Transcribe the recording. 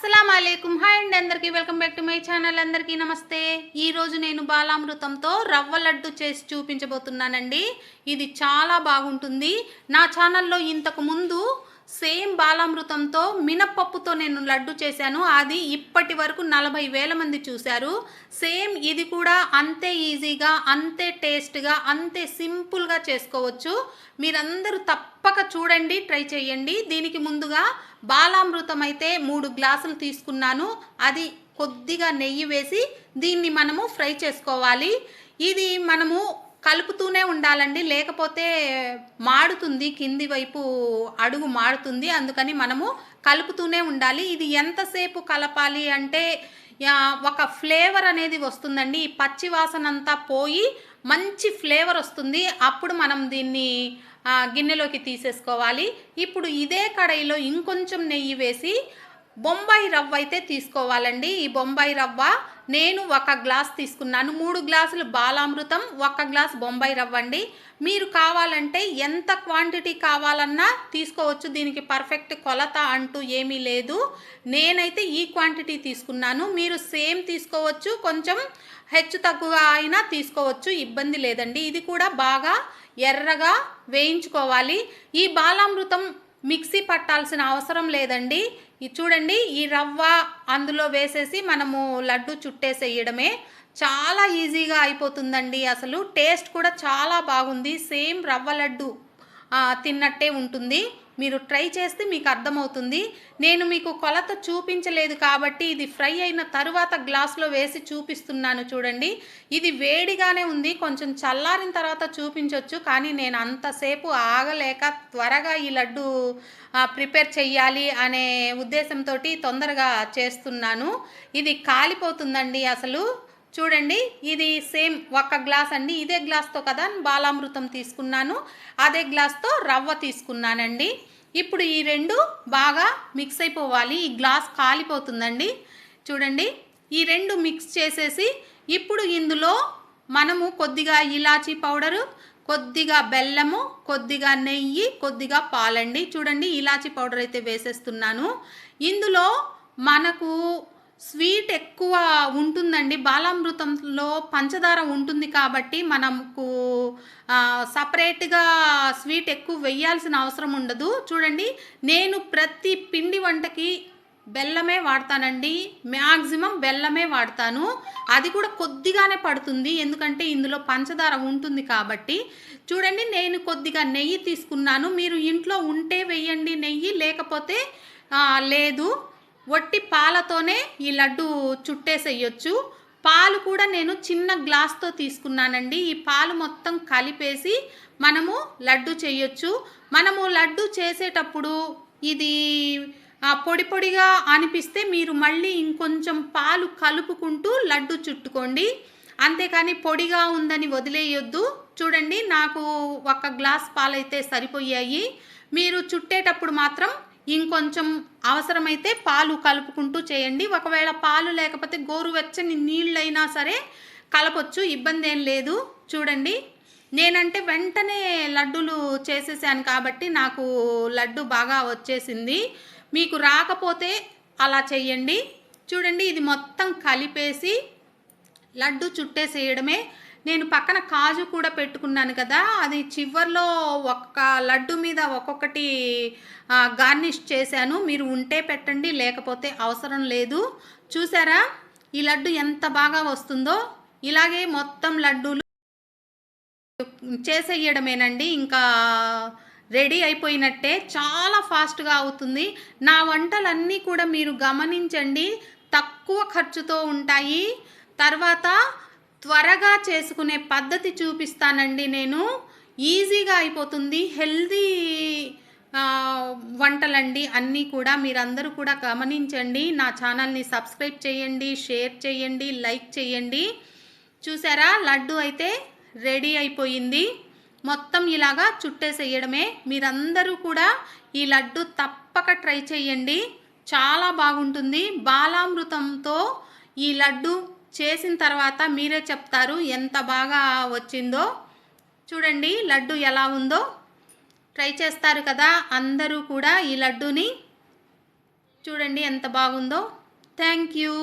అస్సలం హాయ్ అండి అందరికీ. Welcome back to my channel. అందరికీ నమస్తే. ఈ రోజు నేను బాలామృతంతో రవ్వ లడ్డు చేసి చూపించబోతున్నానండి. ఇది చాలా బాగుంటుంది. నా ఛానల్లో ఇంతకు ముందు సేమ్ బాలామృతంతో మినప్పప్పుతో నేను లడ్డు చేశాను. అది ఇప్పటి వరకు నలభై వేల మంది చూశారు. సేమ్ ఇది కూడా అంతే ఈజీగా అంతే టేస్ట్గా అంతే సింపుల్గా చేసుకోవచ్చు. మీరందరూ తప్పక చూడండి ట్రై చేయండి. దీనికి ముందుగా బాలామృతం అయితే మూడు గ్లాసులు తీసుకున్నాను. అది కొద్దిగా నెయ్యి వేసి దీన్ని మనము ఫ్రై చేసుకోవాలి. ఇది మనము కలుపుతూనే ఉండాలండి. లేకపోతే మాడుతుంది కింది వైపు అడుగు మాడుతుంది అందుకని మనము కలుపుతూనే ఉండాలి. ఇది ఎంతసేపు కలపాలి అంటే ఒక ఫ్లేవర్ అనేది వస్తుందండి. ఈ పచ్చి వాసన అంతా పోయి మంచి ఫ్లేవర్ వస్తుంది. అప్పుడు మనం దీన్ని గిన్నెలోకి తీసేసుకోవాలి. ఇప్పుడు ఇదే కడాయిలో ఇంకొంచెం నెయ్యి వేసి బొంబాయి రవ్వ అయితే తీసుకోవాలండి. ఈ బొంబాయి రవ్వ నేను ఒక గ్లాస్ తీసుకున్నాను. మూడు గ్లాసులు బాలామృతం ఒక గ్లాస్ బొంబాయి రవ్వ అండి. మీరు కావాలంటే ఎంత క్వాంటిటీ కావాలన్నా తీసుకోవచ్చు. దీనికి పర్ఫెక్ట్ కొలత అంటూ ఏమీ లేదు. నేనైతే ఈ క్వాంటిటీ తీసుకున్నాను. మీరు సేమ్ తీసుకోవచ్చు. కొంచెం హెచ్చు తక్కువగా అయినా తీసుకోవచ్చు. ఇబ్బంది లేదండి. ఇది కూడా బాగా ఎర్రగా వేయించుకోవాలి. ఈ బాలామృతం మిక్సీ పట్టాల్సిన అవసరం లేదండి. ఇది చూడండి ఈ రవ్వ అందులో వేసేసి మనము లడ్డు చుట్టేసేయడమే. చాలా ఈజీగా అయిపోతుందండి అసలు. టేస్ట్ కూడా చాలా బాగుంది. సేమ్ రవ్వ లడ్డు. తిన్నట్టే ఉంటుంది. మీరు ట్రై చేస్తే మీకు అర్థమవుతుంది. నేను మీకు కొలత చూపించలేదు కాబట్టి ఇది ఫ్రై అయిన తరువాత గ్లాస్లో వేసి చూపిస్తున్నాను చూడండి. ఇది వేడిగానే ఉంది. కొంచెం చల్లారిన తర్వాత చూపించవచ్చు కానీ నేను అంతసేపు ఆగలేక త్వరగా ఈ లడ్డు ప్రిపేర్ చెయ్యాలి అనే ఉద్దేశంతో తొందరగా చేస్తున్నాను. ఇది కాలిపోతుందండి అసలు. చూడండి ఇది సేమ్ ఒక గ్లాస్ అండి. ఇదే గ్లాస్తో కదా బాలామృతం తీసుకున్నాను. అదే గ్లాస్తో రవ్వ తీసుకున్నానండి. ఇప్పుడు ఈ రెండు బాగా మిక్స్ అయిపోవాలి. ఈ గ్లాస్ కాలిపోతుందండి. చూడండి ఈ రెండు మిక్స్ చేసేసి ఇప్పుడు ఇందులో మనము కొద్దిగా ఇలాచీ పౌడరు కొద్దిగా బెల్లము కొద్దిగా నెయ్యి కొద్దిగా పాలండి. చూడండి ఇలాచీ పౌడర్ అయితే వేసేస్తున్నాను. ఇందులో మనకు స్వీట్ ఎక్కువ ఉంటుందండి. బాలామృతంలో పంచదార ఉంటుంది కాబట్టి మనకు సపరేట్గా స్వీట్ ఎక్కువ వేయాల్సిన అవసరం ఉండదు. చూడండి నేను ప్రతి పిండి వంటకి బెల్లమే వాడతానండి. మ్యాక్సిమం బెల్లమే వాడతాను. అది కూడా కొద్దిగానే పడుతుంది. ఎందుకంటే ఇందులో పంచదార ఉంటుంది కాబట్టి. చూడండి నేను కొద్దిగా నెయ్యి తీసుకున్నాను. మీరు ఇంట్లో ఉంటే వేయండి నెయ్యి లేకపోతే లేదు. వట్టి పాలతోనే ఈ లడ్డు చుట్టేసేయచ్చు. పాలు కూడా నేను చిన్న గ్లాస్తో తీసుకున్నానండి. ఈ పాలు మొత్తం కలిపేసి మనము లడ్డు చేయొచ్చు. మనము లడ్డు చేసేటప్పుడు ఇది పొడి పొడిగా అనిపిస్తే మీరు మళ్ళీ ఇంకొంచెం పాలు కలుపుకుంటూ లడ్డు చుట్టుకోండి. అంతేకాని పొడిగా ఉందని వదిలేయొద్దు. చూడండి నాకు ఒక గ్లాస్ పాలైతే సరిపోయాయి. మీరు చుట్టేటప్పుడు మాత్రం ఇంకొంచెం అవసరమైతే పాలు కలుపుకుంటూ చేయండి. ఒకవేళ పాలు లేకపోతే గోరువెచ్చని నీళ్ళైనా సరే కలపొచ్చు ఇబ్బంది ఏం లేదు. చూడండి. నేనంటే వెంటనే లడ్డూలు చేసేసాను కాబట్టి నాకు లడ్డు బాగా వచ్చేసింది. మీకు రాకపోతే అలా చెయ్యండి. చూడండి ఇది మొత్తం కలిపేసి లడ్డు చుట్టేసేయడమే. నేను పక్కన కాజు కూడా పెట్టుకున్నాను కదా అది చివర్లో ఒక్క లడ్డు మీద ఒక్కొక్కటి గార్నిష్ చేశాను. మీరు ఉంటే పెట్టండి లేకపోతే అవసరం లేదు. చూసారా? ఈ లడ్డు ఎంత బాగా వస్తుందో. ఇలాగే మొత్తం లడ్డూలు చేసేయడమేనండి. ఇంకా రెడీ అయిపోయినట్టే చాలా ఫాస్ట్గా అవుతుంది. నా వంటలన్నీ కూడా మీరు గమనించండి. తక్కువ ఖర్చుతో ఉంటాయి. తర్వాత త్వరగా చేసుకునే పద్ధతి చూపిస్తానండి నేను. ఈజీగా అయిపోతుంది. హెల్దీ వంటలండి. అన్నీ కూడా మీరందరూ కూడా గమనించండి. నా ఛానల్ని సబ్స్క్రైబ్ చేయండి షేర్ చేయండి లైక్ చేయండి. చూసారా? లడ్డు అయితే రెడీ అయిపోయింది. మొత్తం ఇలాగా చుట్టేసేయడమే. మీరందరూ కూడా ఈ లడ్డు తప్పక ట్రై చేయండి. చాలా బాగుంటుంది. బాలామృతంతో ఈ లడ్డు చేసిన తర్వాత మీరే చెప్తారు ఎంత బాగా వచ్చిందో. చూడండి లడ్డు ఎలా ఉందో. ట్రై చేస్తారు కదా అందరూ కూడా ఈ లడ్డూని. చూడండి ఎంత బాగుందో. Thank you.